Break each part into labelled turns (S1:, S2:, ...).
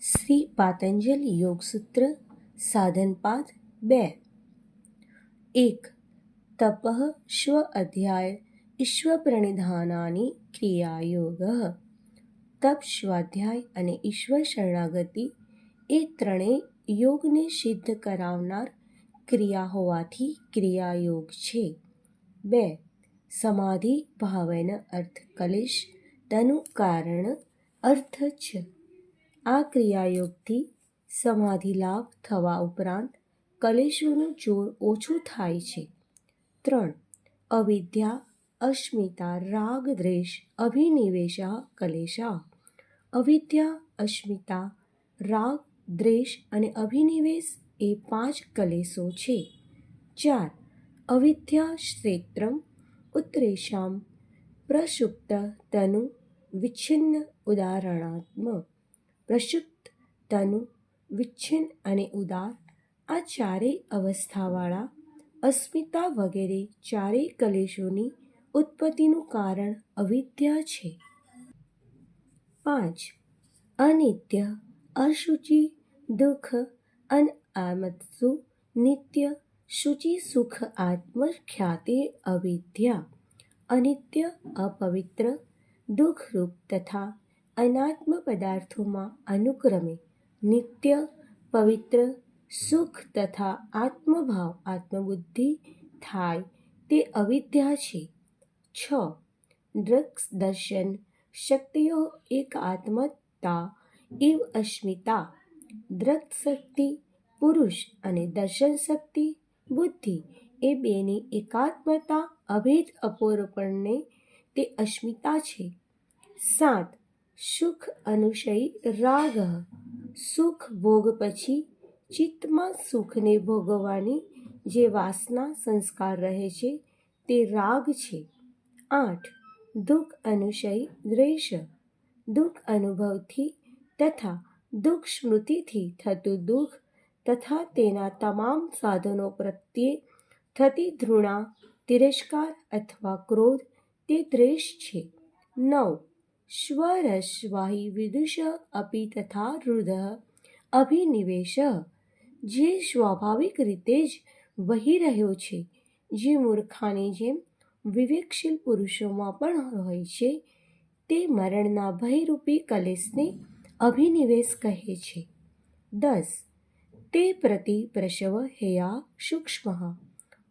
S1: શ્રી પાતંજલિ યોગસૂત્ર સાધનપાદ બે. એક, તપઃ સ્વ અધ્યાય, ઈશ્વ પ્રણિધાનાની ક્રિયાયોગ. તપ સ્વાધ્યાય અને ઈશ્વર શરણાગતિ એ ત્રણેય યોગને સિદ્ધ કરાવનાર ક્રિયા હોવાથી ક્રિયાયોગ છે. બે, સમાધિ ભાવેન અર્થ કલેશ, તેનું કારણ અર્થ છે. આ ક્રિયાયોગથી સમાધિ લાભ થવા ઉપરાંત કલેશોનું જોર ઓછું થાય છે. ત્રણ, અવિદ્યા, અસ્મિતા, રાગ, દ્વેષ, અભિનિવેશા, કલેશા. અવિદ્યા, અસ્મિતા, રાગ, દ્વેષ અને અભિનિવેશ એ પાંચ કલેશો છે. ચાર, અવિદ્યા ક્ષેત્રમ ઉત્તરેશામ પ્રસુપ્ત તનુ, વિચ્છિન્ન, ઉદાહરણાત્મક. પ્રસુપ્ત તનુ વિચ્છિન્ન અને ઉદાર આ ચારેય અવસ્થાવાળા અસ્મિતા વગેરે ચારેય કલેશોની ઉત્પત્તિનું કારણ અવિદ્યા છે. પાંચ. અનિત્ય, અશુચિ, દુઃખ અન આમત્સુ નિત્ય, શુચિ, સુખ આત્મખ્યાતે અવિદ્યા, અનિત્ય, અપવિત્ર, દુઃખરૂપ તથા અનાત્મ પદાર્થોમાં અનુક્રમે નિત્ય, પવિત્ર, સુખ તથા આત્મભાવ, આત્મબુદ્ધિ થાય તે અવિદ્યા છે. છ. દ્રક્સ દર્શન, શક્તિઓ એક આત્મતા એવ અસ્મિતા. દ્રક શક્તિ, પુરુષ અને દર્શન શક્તિ, બુદ્ધિ એ બેની એકાત્મતા, અભેદ અપોરપણને તે અસ્મિતા છે. સાત. સુખ અનુશયી રાગ. સુખ ભોગ પછી ચિત્તમાં સુખને ભોગવવાની જે વાસના સંસ્કાર રહે છે તે રાગ છે. આઠ. દુઃખ અનુશયી દ્વેષ. દુઃખ અનુભવથી તથા દુઃખ સ્મૃતિથી થતું દુઃખ તથા તેના તમામ સાધનો પ્રત્યે થતી ધૃણા, તિરસ્કાર અથવા ક્રોધ તે દ્વેષ છે. નવ. સ્વરસવાહી વિદુષ અપી તથા રુદ્ર અભિનિવેશ જે સ્વાભાવિક રીતે જ વહી રહ્યો છે જે મૂર્ખાની જેમ વિવેકશીલ પુરુષોમાં પણ હોય છે, તે મરણના ભયરૂપી કલેશને અભિનિવેશ કહે છે. દસ, તે પ્રતિ પ્રસવ હેયા સૂક્ષ્મ.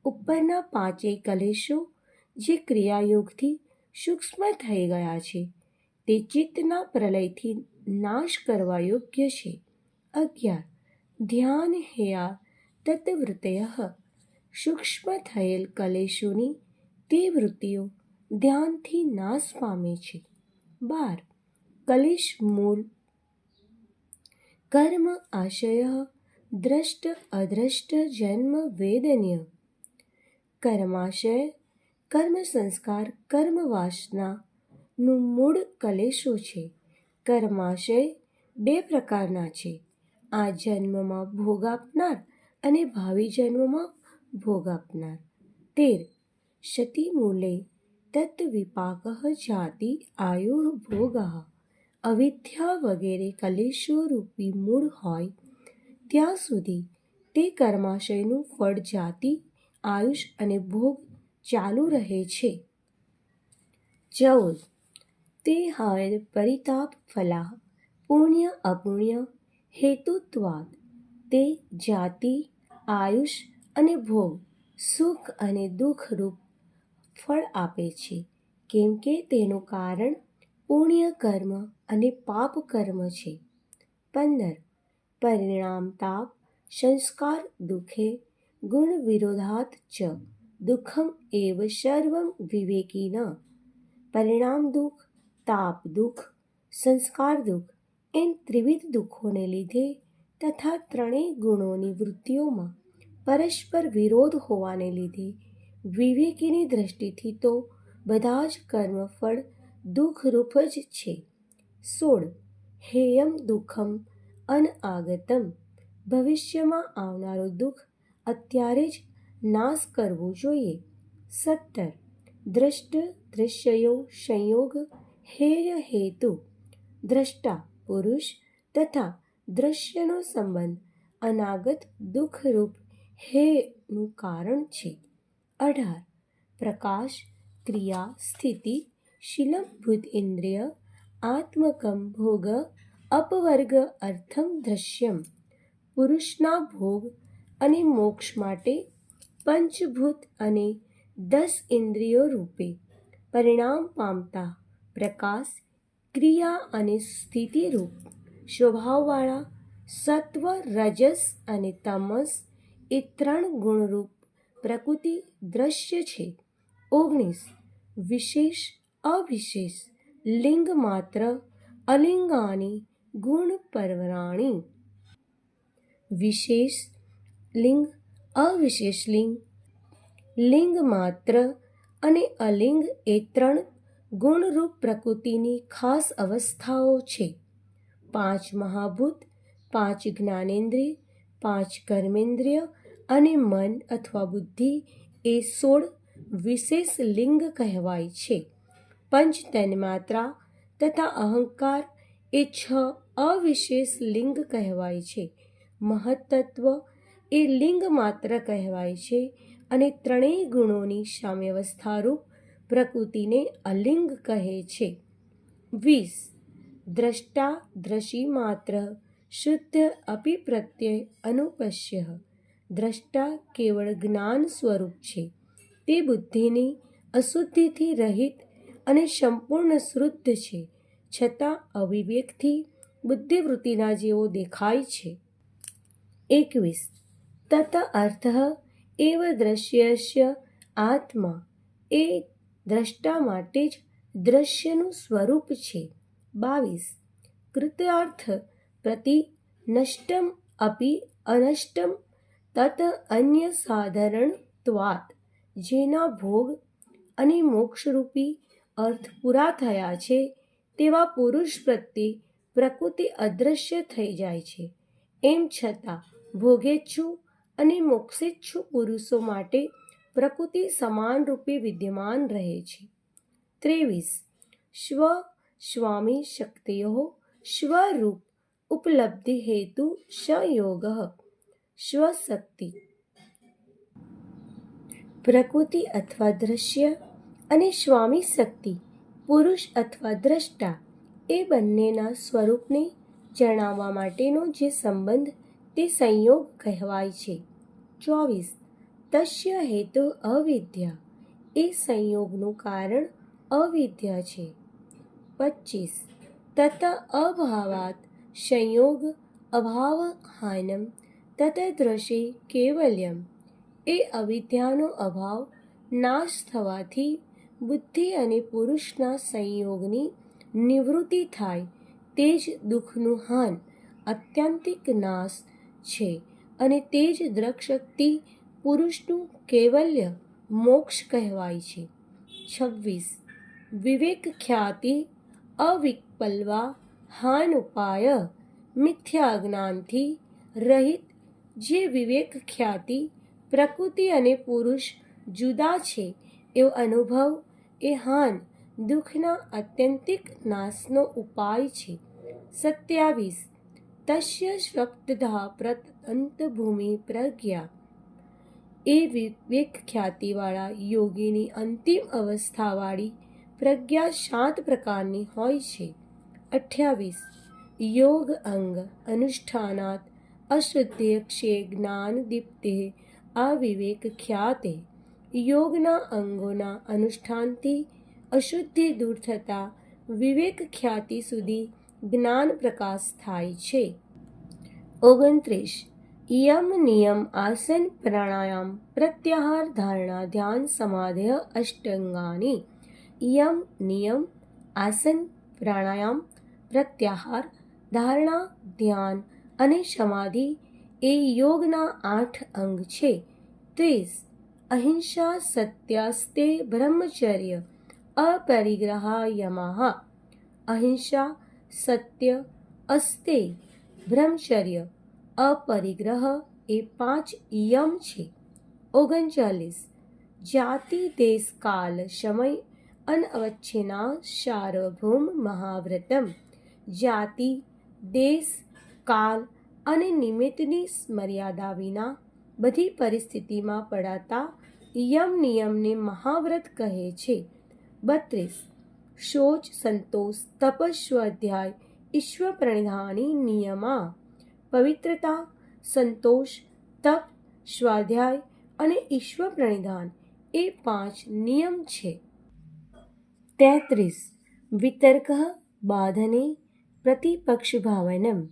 S1: ઉપરના પાંચેય કલેશો જે ક્રિયાયોગથી સૂક્ષ્મ થઈ ગયા છે તે ચિત્તના પ્રલયથી નાશ કરવા યોગ્ય છે. અગિયાર. ધ્યાન હેયા તત્વૃતય સૂક્ષ્મ થયેલ કલેશોની તે વૃત્તિઓ ધ્યાનથી નાશ પામે છે. બાર. કલેશ મૂળ. કર્મ આશય. દ્રષ્ટ અદ્રષ્ટ જન્મ વેદન્ય. કર્માશય. કર્મ સંસ્કાર કર્મ વાસનાનું મૂળ કલેશો છે? કર્માશય બે પ્રકારના છે. આ જન્મમાં ભોગ આપનાર અને ભાવિ જન્મમાં ભોગ આપનાર. તેર. શતિમૂલે તત્વિપાક જાતિ આયુ ભોગ. અવિદ્યા વગેરે કલેશો રૂપી મૂળ હોય ત્યાં સુધી તે કર્માશયનું ફળ, જાતિ, આયુષ અને ભોગ ચાલુ રહે છે. ચૌદ. તે હાર પરિતાપ ફલા, પુણ્ય અપુણ્ય, હેતુત્વાદ, તે જાતિ, આયુષ અને ભોગ, સુખ અને દુઃખ રૂપ ફળ આપે છે. કેમ કે તેનું કારણ પુણ્ય કર્મ અને પાપ કર્મ છે. પંદર. પરિણામ તાપ, સંસ્કાર દુઃખે, ગુણ વિરોધાત ચ દુઃખમ એવ સર્વમ વિવેકીના પરિણામ દુઃખ તાપ, દુઃખ, સંસ્કાર દુઃખ એમ ત્રિવિધ દુઃખોને લીધે તથા ત્રણેય ગુણોની વૃત્તિઓમાં પરસ્પર વિરોધ હોવાને લીધે વિવેકીની દ્રષ્ટિથી તો બધા જ કર્મફળ દુઃખરૂપ જ છે. સોળ. હેયમ દુઃખમ અનઆગતમ ભવિષ્યમાં આવનારું દુઃખ અત્યારે જ નાશ કરવું જોઈએ. સત્તર. દ્રષ્ટ દૃશ્યો સંયોગ હેય હેતુ, દ્રષ્ટા પુરુષ તથા દ્રશ્યનો સંબંધ અનાગત દુઃખરૂપ હેનું કારણ છે. અઢાર, પ્રકાશ, ક્રિયા, સ્થિતિ, શિલંભૂત ઇન્દ્રિય, આત્મકમ ભોગ, અપવર્ગ, અર્થમ દ્રશ્યમ, પુરુષના ભોગ અને મોક્ષ માટે પંચભૂત અને દસ ઇન્દ્રિયો રૂપે પરિણામ પામતા પ્રકાશ, ક્રિયા અને સ્થિતિરૂપ સ્વભાવવાળા સત્વ, રજસ અને તમસ એ ત્રણ ગુણરૂપ પ્રકૃતિ દ્રશ્ય છે. ઓગણીસ. વિશેષ, અવિશેષ, લિંગ માત્ર, અલિંગાની ગુણ પરવરાણી. વિશેષ, લિંગ, અવિશેષ લિંગ. લિંગ માત્ર અને અલિંગ એ ત્રણ ગુણરૂપ પ્રકૃતિની ખાસ અવસ્થાઓ છે. પાંચ મહાભૂત, પાંચ જ્ઞાનેન્દ્રિય, પાંચ કર્મેન્દ્રિય અને મન અથવા બુદ્ધિ એ સોળ વિશેષ લિંગ કહેવાય છે. પંચ તન્માત્રા તથા અહંકાર એ છ અવિશેષ લિંગ કહેવાય છે. મહત્તત્વ એ લિંગ માત્ર કહેવાય છે અને ત્રણેય ગુણોની સામ્યવસ્થારૂપ પ્રકૃતિને અલિંગ કહે છે. વીસ. દ્રષ્ટા દ્રશી માત્ર, શુદ્ધ અપિપ્રત્યય અનુપશ્ય. દ્રષ્ટા કેવળ જ્ઞાન સ્વરૂપ છે. તે બુદ્ધિની અશુદ્ધિથી રહિત અને સંપૂર્ણ શુદ્ધ છે. છતાં અવિવેકથી બુદ્ધિવૃત્તિના જેવો દેખાય છે. એકવીસ. તત અર્થ એવ દ્રશ્યસ્ય આત્મા. એ દ્રષ્ટા માટે જ દ્રશ્યનું સ્વરૂપ છે. બાવીસ. કૃત્યાર્થ પ્રતિ નષ્ટમ અપી અનષ્ટમ તત અન્ય સાધારણત્વાત જેના ભોગ અને મોક્ષરૂપી અર્થ પૂરા થયા છે, તેવા પુરુષ પ્રત્યે પ્રકૃતિ અદૃશ્ય થઈ જાય છે. એમ છતાં ભોગેચ્છુ અને મોક્ષેચ્છુ પુરુષો માટે પ્રકૃતિ સમાનરૂપે વિદ્યમાન રહે છે. ત્રેવીસ. સ્વ સ્વામી શક્તિઓ સ્વરૂપ ઉપલબ્ધિ હેતુ સંયોગ. સ્વશક્તિ પ્રકૃતિ અથવા દ્રશ્ય અને સ્વામી શક્તિ, પુરુષ અથવા દ્રષ્ટા, એ બંનેના સ્વરૂપને જણાવવા માટેનો જે સંબંધ તે સંયોગ કહેવાય છે. ચોવીસ. તસ્ય હેતુ અવિદ્યા. એ સંયોગનું કારણ અવિદ્યા છે. પચીસ. તત અભાવાત સંયોગ અભાવ હાનમ તતદ્રશે કેવલ્યમ. એ અવિદ્યાનો અભાવ નાશ થવાથી બુદ્ધિ અને પુરુષના સંયોગની નિવૃત્તિ થાય. તે જ દુઃખનું હાન અત્યંતિક નાશ છે અને તે જ દ્રકશક્તિ પુરુષનું કેવલ્ય મોક્ષ કહેવાય છે. છવ્વીસ. વિવેક ખ્યાતિ અવિકલ્વા હાન ઉપાય મિથ્યા જ્ઞાનથી રહિત, જે વિવેક ખ્યાતિ પ્રકૃતિ અને પુરુષ જુદા છે, એવો અનુભવ એ હાન દુઃખના અત્યંતિક નાશનો ઉપાય છે. સત્યાવીસ. તસ્ય સ્વપ્તધા પ્રતંત ભૂમિ પ્રજ્ઞા એ વિવેક ખ્યાતિવાળા યોગીની અંતિમ અવસ્થાવાળી પ્રજ્ઞા સાત પ્રકારની હોય છે. અઠ્યાવીસ. યોગ અંગ અનુષ્ઠાનાત અશુદ્ધ્યક્ષે જ્ઞાન દીપ્તે આ વિવેક ખ્યાતે યોગના અંગોના અનુષ્ઠાનથી અશુદ્ધિ દૂર થતાં વિવેક ખ્યાતિ સુધી જ્ઞાન પ્રકાશ થાય છે. ઓગણત્રીસ. યમ નિયમ આસન પ્રાણાયામ પ્રત્યાહાર ધારણા ધ્યાન સમાધ્ય અષ્ટંગાની યમ નિયમ આસન પ્રાણાયામ પ્રત્યાહાર ધારણા ધ્યાન અને સમાધિ એ યોગના આઠ અંગ છે ત્રીસ અહિંસા સત્યાસ્તે બ્રહ્મચર્ય અપરિગ્રહા યમઃ અહિંસા સત્ય અસ્તે બ્રહ્મચર્ય અપરિગ્રહ એ પાંચ યમ છે. ઓગણચાલીસ. જાતિ, દેશ, કાલ, સમય અનઅવચ્છિના સાર્વભૌમ મહાવ્રતમ. જાતિ, દેશ, કાલ અને નિમિત્તની મર્યાદા વિના બધી પરિસ્થિતિમાં પડાતા યમ નિયમને મહાવ્રત કહે છે. બત્રીસ. શોચ, સંતોષ તપસ્વાધ્યાય ઈશ્વર પ્રણિધાની નિયમા. પવિત્રતા, સંતોષ, તપ, સ્વાધ્યાય અને ઈશ્વર પ્રણિધાન એ પાંચ નિયમ છે. તેત્રીસ. વિતર્ક બાધને પ્રતિપક્ષ ભાવનમ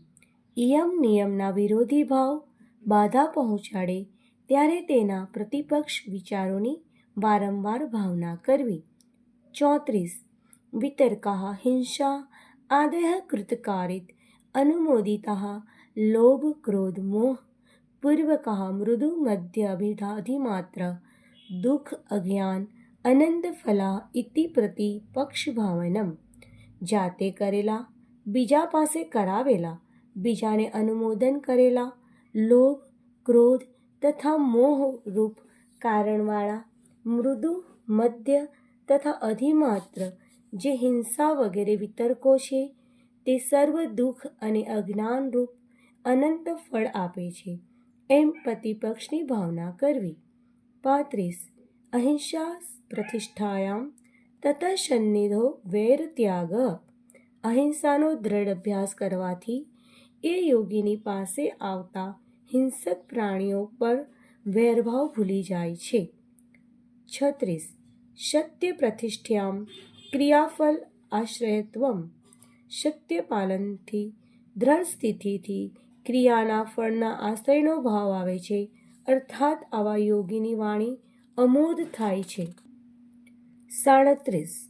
S1: ઇયમ નિયમના વિરોધી ભાવ બાધા પહોંચાડે ત્યારે તેના પ્રતિપક્ષ વિચારોની વારંવાર ભાવના કરવી. ચોત્રીસ. વિતર્કા હિંસા આદય કૃતકારિત અનુમોદિતા લોભ ક્રોધ મોહ પૂર્વક મૃદુ મધ્ય અભિધાધિમાત્ર દુઃખ અજ્ઞાન અનંત ફલા ઇતિ પ્રતિ પક્ષભાવનમ જાતે કરેલા બીજા પાસે કરાવેલા બીજાને અનુમોદન કરેલા લોભ ક્રોધ તથા મોહ રૂપ કારણવાળા મૃદુ મધ્ય તથા અધિમાત્ર જે હિંસા વગેરે વિતર્કો છે તે સર્વ દુઃખ અને અજ્ઞાનરૂપ અનંત ફળ આપે છે. એમ પ્રતિપક્ષની ભાવના કરવી. પાંત્રીસ. અહિંસા પ્રતિષ્ઠાયામ તથા સન્નિધો વૈર ત્યાગ. અહિંસાનો દ્રઢ અભ્યાસ કરવાથી એ યોગીની પાસે આવતા હિંસક પ્રાણીઓ પર વેરભાવ ભૂલી જાય છે. છત્રીસ. સત્ય પ્રતિષ્ઠ્યામ ક્રિયાફલ આશ્રયત્વમ સત્ય પાલનથી દ્રઢ સ્થિતિથી ક્રિયાના ફળના આશ્રયનો ભાવ આવે છે. અર્થાત આવા યોગીની વાણી અમોદ થાય છે. સાડત્રીસ.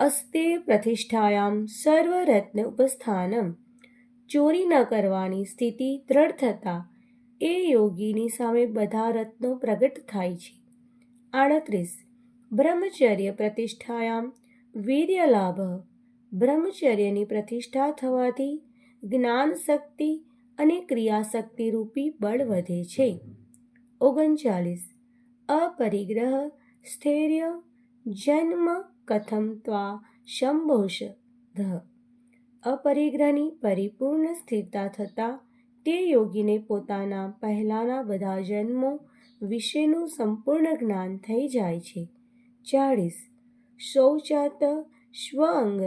S1: અસ્તે પ્રતિષ્ઠાયામ સર્વરત્ન ઉપસ્થાનમ. ચોરી ન કરવાની સ્થિતિ દ્રઢ થતાં એ યોગીની સામે બધા રત્નો પ્રગટ થાય છે. આડત્રીસ. બ્રહ્મચર્ય પ્રતિષ્ઠાયામ વીર્ય લાભ બ્રહ્મચર્યની પ્રતિષ્ઠા થવાથી જ્ઞાન શક્તિ અને ક્રિયાશક્તિ રૂપી બળ વધે છે. ઓગણચાલીસ. અપરિગ્રહ, સ્થૈર્ય, જન્મ, કથમ ત્વા શંભોષ અપરિગ્રહની પરિપૂર્ણ સ્થિરતા થતાં તે યોગીને પોતાના પહેલાંના બધા જન્મો વિશેનું સંપૂર્ણ જ્ઞાન થઈ જાય છે. ચાળીસ. શૌચાત સ્વઅંગ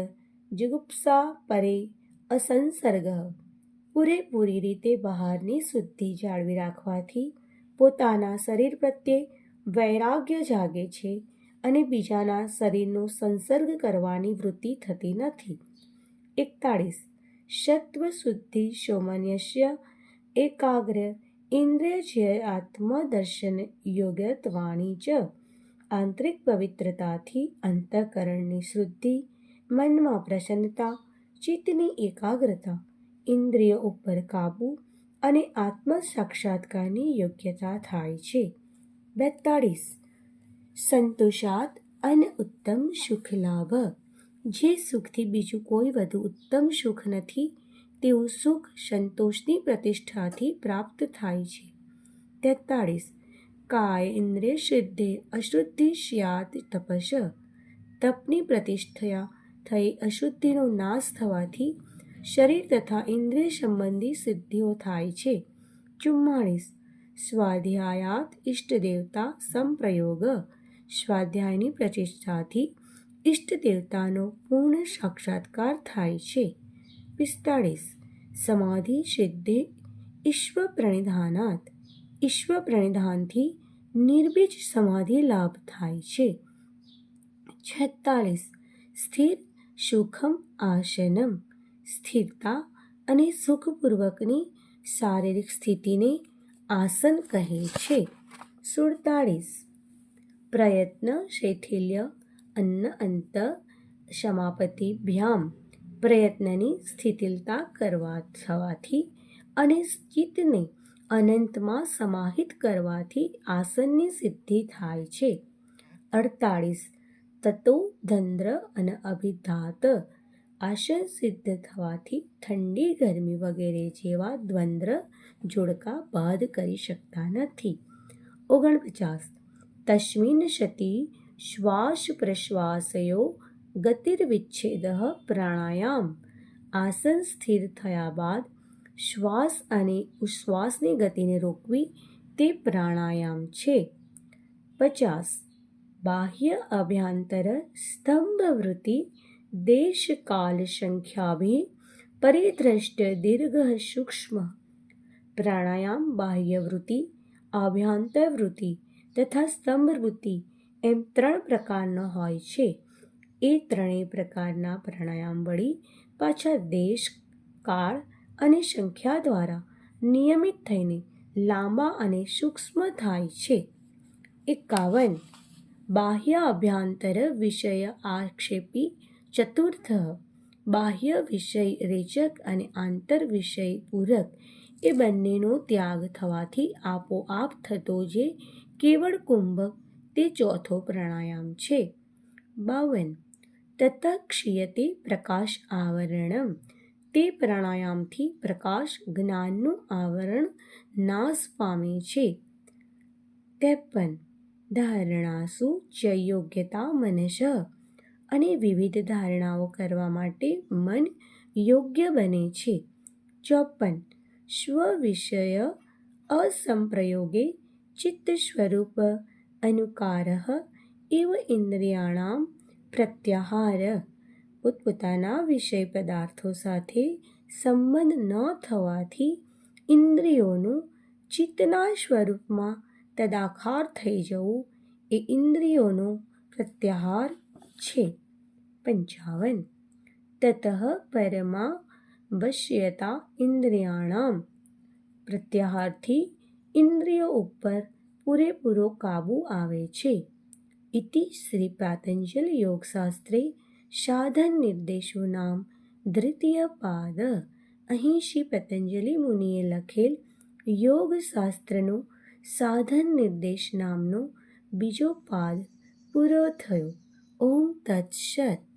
S1: જુગુપ્સા પરે અસંસર્ગ. પૂરેપૂરી રીતે બહારની શુદ્ધિ જાળવી રાખવાથી પોતાના શરીર પ્રત્યે વૈરાગ્ય જાગે છે અને બીજાના શરીરનો સંસર્ગ કરવાની વૃત્તિ થતી નથી. એકતાળીસ. સત્વ શુદ્ધિ સૌમન્યસ્ય એકાગ્ર ઇન્દ્રિય આત્મદર્શન યોગ્યત્વાણી જ. આંતરિક પવિત્રતાથી અંતઃકરણની શુદ્ધિ મનમાં પ્રસન્નતા, ચિત્તની એકાગ્રતા, ઇન્દ્રિય ઉપર કાબુ અને આત્મ સાક્ષાત્કારની યોગ્યતા થાય છે. બેતાળીસ. સંતોષાત અને ઉત્તમ સુખ લાભ. જે સુખથી બીજું કોઈ વધુ ઉત્તમ સુખ નથી, તેવું સુખ સંતોષની પ્રતિષ્ઠાથી પ્રાપ્ત થાય છે. તેતાળીસ. કાય ઇન્દ્રિય શુદ્ધિ અશુદ્ધિ સ્યાત તપસ તપની પ્રતિષ્ઠા થઈ અશુદ્ધિનો નાશ થવાથી શરીર તથા ઇન્દ્રિય સંબંધી સિદ્ધિઓ થાય છે. ચુમ્માળીસ. સ્વાધ્યાયાત ઇષ્ટદેવતા સંપ્રયોગ. સ્વાધ્યાયની પ્રતિષ્ઠાથી ઇષ્ટ દેવતાનો પૂર્ણ સાક્ષાત્કાર થાય છે. પિસ્તાળીસ. સમાધિ સિદ્ધિ. ઈશ્વ પ્રણિધાનાત ઈશ્વ પ્રણિધાનથી નિર્બીજ સમાધિ લાભ થાય છે. છેતાલીસ સ્થિર સુખમ આસનમ સ્થિરતા અને સુખપૂર્વકની શારીરિક સ્થિતિને આસન કહે છે. સુડતાળીસ. પ્રયત્ન, શૈથિલ્ય, અન્ન, અંત સમાપતિ ભ્યામ પ્રયત્નની સ્થિતિલતા કરવા થવાથી અને ચિત્તને અનંતમાં સમાહિત કરવાથી આસનની સિદ્ધિ થાય છે. અડતાળીસ. તતો ધંદ્ર અને અભિધાત આસન સિદ્ધ થવાથી ઠંડી ગરમી વગેરે જેવા દ્વંદ્ર જોડકા બાદ કરી શકતા નથી. ઓગણપચાસ. તસ્મિન સતી શ્વાસ પ્રશ્વાસયો ગતિર્વિચ્છેદ પ્રાણાયામ. આસન સ્થિર થયા બાદ શ્વાસ અને ઉશ્વાસની ગતિને રોકવી તે પ્રાણાયામ છે. પચાસ. બાહ્ય અભ્યાંતર સ્તંભવૃત્તિ દેશકાલ સંખ્યાભી પરિદ્રષ્ટ દીર્ઘ સૂક્ષ્મ પ્રાણાયામ બાહ્ય વૃત્તિ આભ્યાંતર વૃત્તિ તથા સ્તંભ વૃત્તિ એમ ત્રણ પ્રકારનો હોય છે. એ ત્રણેય પ્રકારના પ્રાણાયામ વળી પાછા દેશ, કાળ અને સંખ્યા દ્વારા નિયમિત થઈને લાંબા અને સૂક્ષ્મ થાય છે. એકાવન બાહ્ય અભ્યાંતર વિષય આક્ષેપી ચતુર્થ, બાહ્ય વિષય રેચક અને આંતર વિષય પૂરક. એ બંનેનો ત્યાગ થવાથી આપોઆપ થતો જે કેવળ કુંભક, તે ચોથો પ્રાણાયામ છે. બાવન. તત ક્ષીયતે પ્રકાશ આવરણમ. તે પ્રાણાયામથી પ્રકાશ જ્ઞાનનું આવરણ નાશ પામે છે. ત્રેપન. ધારણાસુ ચ યોગ્યતા મનસ અને વિવિધ ધારણાઓ કરવા માટે મન યોગ્ય બને છે. ચોપન. સ્વવિષય અસંપ્રયોગે ચિત્ત સ્વરૂપ અનુકાર એવ ઇન્દ્રિયાણામ પ્રત્યાહાર. પોતપોતાના વિષય પદાર્થો સાથે સંબંધ ન થવાથી ઇન્દ્રિયોનું ચિત્તના સ્વરૂપમાં તદાખાર થઈ જવું એ ઇન્દ્રિયોનો પ્રત્યાહાર છે. પંચાવન. તત પરમા વશ્યતા ઇન્દ્રિયાણામ. પ્રત્યાહારથી ઇન્દ્રિયો ઉપર પૂરેપૂરો કાબુ આવે છે. ઇતિ શ્રી પાતંજલ યોગશાસ્ત્રે સાધન નિર્દેશો નામ દ્વિતીય પાદ. અહીં શ્રી પતંજલિ મુનિએ લખેલ યોગશાસ્ત્રનો સાધન નિર્દેશ નામનો બીજો પાદ પૂરો થયો. ઓમ તત્સત.